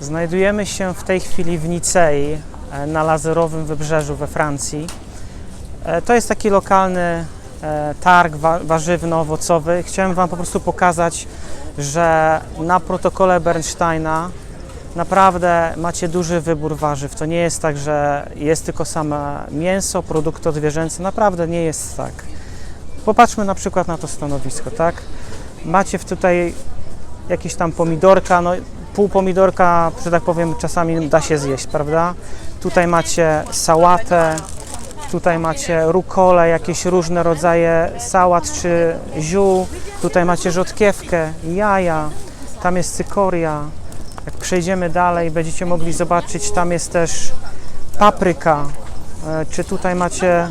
Znajdujemy się w tej chwili w Nicei, e, na Lazerowym Wybrzeżu we Francji. E, To jest taki lokalny e, targ wa- warzywno-owocowy. Chciałem Wam po prostu pokazać, że na protokole Bernsteina naprawdę macie duży wybór warzyw. To nie jest tak, że jest tylko same mięso, produkty odzwierzęce. Naprawdę nie jest tak. Popatrzmy na przykład na to stanowisko, tak? Macie tutaj jakieś tam pomidorka, no pół pomidorka, że tak powiem, czasami da się zjeść, prawda? Tutaj macie sałatę, tutaj macie rukolę, jakieś różne rodzaje sałat czy ziół, tutaj macie rzodkiewkę, jaja, tam jest cykoria. Jak przejdziemy dalej, będziecie mogli zobaczyć, tam jest też papryka, e, czy tutaj macie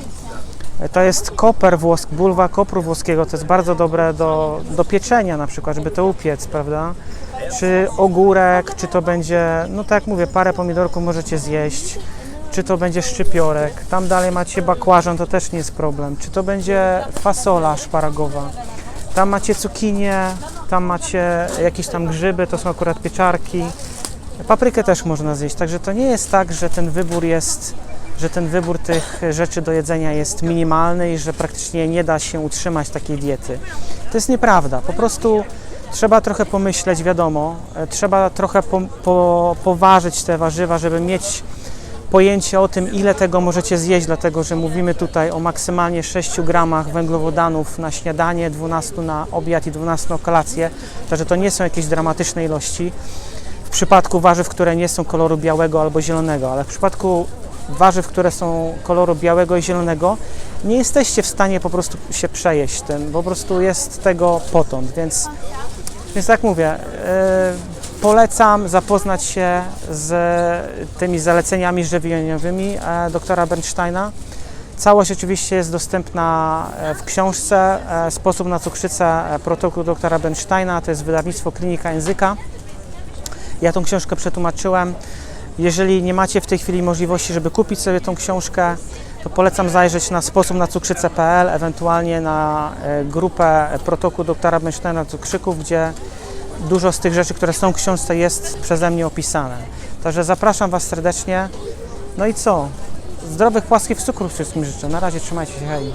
to jest koper włoski, bulwa kopru włoskiego, to jest bardzo dobre do, do pieczenia na przykład, żeby to upiec, prawda? Czy ogórek, czy to będzie, no tak jak mówię, parę pomidorków możecie zjeść, czy to będzie szczypiorek, tam dalej macie bakłażan, to też nie jest problem, czy to będzie fasola szparagowa, tam macie cukinię, tam macie jakieś tam grzyby, to są akurat pieczarki, paprykę też można zjeść, także to nie jest tak, że ten wybór jest że ten wybór tych rzeczy do jedzenia jest minimalny i że praktycznie nie da się utrzymać takiej diety. To jest nieprawda. Po prostu trzeba trochę pomyśleć, wiadomo, e, trzeba trochę po, po, poważyć te warzywa, żeby mieć pojęcie o tym, ile tego możecie zjeść, dlatego że mówimy tutaj o maksymalnie 6 gramach węglowodanów na śniadanie, 12 na obiad i 12 na kolację, także to nie są jakieś dramatyczne ilości. W przypadku warzyw, które nie są koloru białego albo zielonego, ale w przypadku warzyw, które są koloru białego i zielonego, nie jesteście w stanie po prostu się przejeść tym, po prostu jest tego potąd, więc, więc tak mówię, yy, polecam zapoznać się z tymi zaleceniami żywieniowymi e, doktora Bernsteina. Całość oczywiście jest dostępna e, w książce e, Sposób na cukrzycę, e, protokół doktora Bernsteina, to jest wydawnictwo Klinika Języka. Ja tą książkę przetłumaczyłem. Jeżeli nie macie w tej chwili możliwości, żeby kupić sobie tą książkę, to polecam zajrzeć na sposób na cukrzycę.pl, ewentualnie na e, grupę protokół doktora Bernsteina cukrzyków, gdzie dużo z tych rzeczy, które są w książce jest przeze mnie opisane. Także zapraszam Was serdecznie. No i co? Zdrowych płaskich cukrów wszystkim życzę. Na razie trzymajcie się, hej.